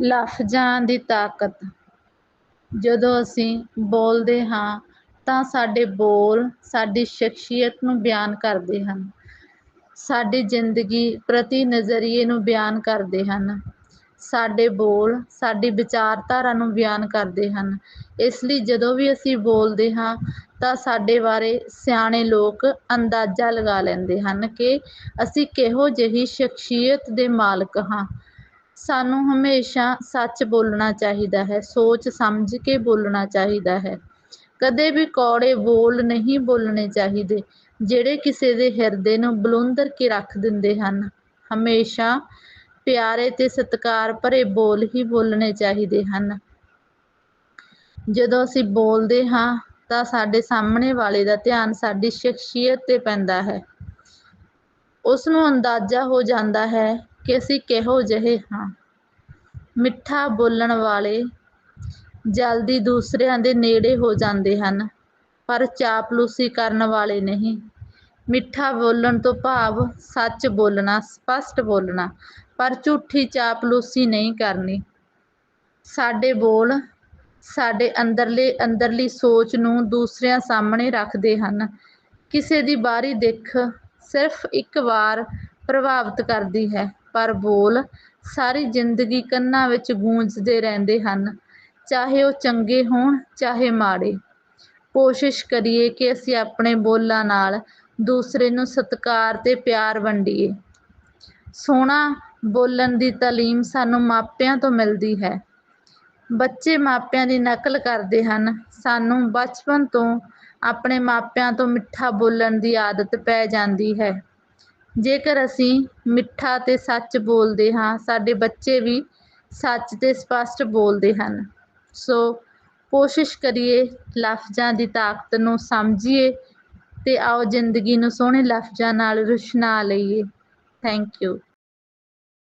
ਲਫ਼ਜ਼ਾਂ ਦੀ ਤਾਕਤ। ਜਦੋਂ ਅਸੀਂ ਬੋਲਦੇ ਹਾਂ, ਤਾਂ ਸਾਡੇ ਬੋਲ ਸਾਡੀ ਸ਼ਖਸੀਅਤ ਨੂੰ ਬਿਆਨ ਕਰਦੇ ਹਨ। ਸਾਡੀ ਜ਼ਿੰਦਗੀ ਪ੍ਰਤੀ ਨਜ਼ਰੀਏ ਨੂੰ ਬਿਆਨ ਕਰਦੇ ਹਨ। ਸਾਡੇ ਬੋਲ ਸਾਡੀ ਵਿਚਾਰਧਾਰਾ ਨੂੰ ਬਿਆਨ ਕਰਦੇ ਹਨ। ਇਸ ਲਈ ਜਦੋਂ ਵੀ ਅਸੀਂ ਬੋਲਦੇ ਹਾਂ, ਤਾਂ ਸਾਡੇ ਬਾਰੇ ਸਿਆਣੇ ਲੋਕ ਅੰਦਾਜ਼ਾ ਲਗਾ ਲੈਂਦੇ ਹਨ ਕਿ ਅਸੀਂ ਕਿਹੋ ਜਿਹੀ ਸ਼ਖਸੀਅਤ ਦੇ ਮਾਲਕ ਹਾਂ। ਸਾਨੂੰ ਹਮੇਸ਼ਾ ਸੱਚ ਬੋਲਣਾ ਚਾਹੀਦਾ ਹੈ, ਸੋਚ ਸਮਝ ਕੇ ਬੋਲਣਾ ਚਾਹੀਦਾ ਹੈ। ਕਦੇ ਵੀ ਕੌੜੇ ਬੋਲ ਨਹੀਂ ਬੋਲਣੇ ਚਾਹੀਦੇ, ਜਿਹੜੇ ਕਿਸੇ ਦੇ ਹਿਰਦੇ ਨੂੰ ਬਲੁੰਦਰ ਕੇ ਰੱਖ ਦਿੰਦੇ ਹਨ। ਹਮੇਸ਼ਾ ਪਿਆਰੇ ਤੇ ਸਤਿਕਾਰ ਭਰੇ ਬੋਲ ਹੀ ਬੋਲਣੇ ਚਾਹੀਦੇ ਹਨ। ਜਦੋਂ ਅਸੀਂ ਬੋਲਦੇ ਹਾਂ, ਤਾਂ ਸਾਡੇ ਸਾਹਮਣੇ ਵਾਲੇ ਦਾ ਧਿਆਨ ਸਾਡੀ ਸ਼ਖਸੀਅਤ 'ਤੇ ਪੈਂਦਾ ਹੈ। ਉਸ ਨੂੰ ਅੰਦਾਜ਼ਾ ਹੋ ਜਾਂਦਾ ਹੈ ਕਿ ਅਸੀਂ ਕਿਹੋ ਜਿਹੇ ਹਾਂ। ਮਿੱਠਾ ਬੋਲਣ ਵਾਲੇ ਜਲਦੀ ਦੂਸਰਿਆਂ ਦੇ ਨੇੜੇ ਹੋ ਜਾਂਦੇ ਹਨ, ਪਰ ਚਾਪਲੂਸੀ ਕਰਨ ਵਾਲੇ ਨਹੀਂ। ਮਿੱਠਾ ਬੋਲਣ ਤੋਂ ਭਾਵ ਸੱਚ ਬੋਲਣਾ, ਸਪਸ਼ਟ ਬੋਲਣਾ, ਪਰ ਝੂਠੀ ਚਾਪਲੂਸੀ ਨਹੀਂ ਕਰਨੀ। ਸਾਡੇ ਬੋਲ ਸਾਡੇ ਅੰਦਰਲੇ, ਅੰਦਰਲੀ ਸੋਚ ਨੂੰ ਦੂਸਰਿਆਂ ਸਾਹਮਣੇ ਰੱਖਦੇ ਹਨ। ਕਿਸੇ ਦੀ ਬਾਹਰੀ ਦਿੱਖ ਸਿਰਫ ਇੱਕ ਵਾਰ ਪ੍ਰਭਾਵਿਤ ਕਰਦੀ ਹੈ। ਪਰ ਬੋਲ ਸਾਰੀ ਜ਼ਿੰਦਗੀ ਕੰਨਾਂ ਵਿੱਚ ਗੂੰਜਦੇ ਰਹਿੰਦੇ ਹਨ। ਚਾਹੇ ਉਹ ਚੰਗੇ ਹੋਣ, ਚਾਹੇ ਮਾੜੇ। ਕੋਸ਼ਿਸ਼ ਕਰੀਏ ਕਿ ਅਸੀਂ ਆਪਣੇ ਬੋਲਾਂ ਨਾਲ ਦੂਸਰੇ ਨੂੰ ਸਤਿਕਾਰ ਤੇ ਪਿਆਰ ਵੰਡੀਏ। ਸੋਹਣਾ ਬੋਲਣ ਦੀ ਤਾਲੀਮ ਸਾਨੂੰ ਮਾਪਿਆਂ ਤੋਂ ਮਿਲਦੀ ਹੈ। ਬੱਚੇ ਮਾਪਿਆਂ ਦੀ ਨਕਲ ਕਰਦੇ ਹਨ। ਸਾਨੂੰ ਬਚਪਨ ਤੋਂ ਆਪਣੇ ਮਾਪਿਆਂ ਤੋਂ ਮਿੱਠਾ ਬੋਲਣ ਦੀ ਆਦਤ ਪੈ ਜਾਂਦੀ ਹੈ। ਜੇਕਰ ਅਸੀਂ ਮਿੱਠਾ ਅਤੇ ਸੱਚ ਬੋਲਦੇ ਹਾਂ, ਸਾਡੇ ਬੱਚੇ ਵੀ ਸੱਚ ਅਤੇ ਸਪਸ਼ਟ ਬੋਲਦੇ ਹਨ। ਸੋ ਕੋਸ਼ਿਸ਼ ਕਰੀਏ ਲਫ਼ਜ਼ਾਂ ਦੀ ਤਾਕਤ ਨੂੰ ਸਮਝੀਏ ਅਤੇ ਆਓ ਜ਼ਿੰਦਗੀ ਨੂੰ ਸੋਹਣੇ ਲਫ਼ਜ਼ਾਂ ਨਾਲ ਰੁਸ਼ਨਾ ਲਈਏ। Thank you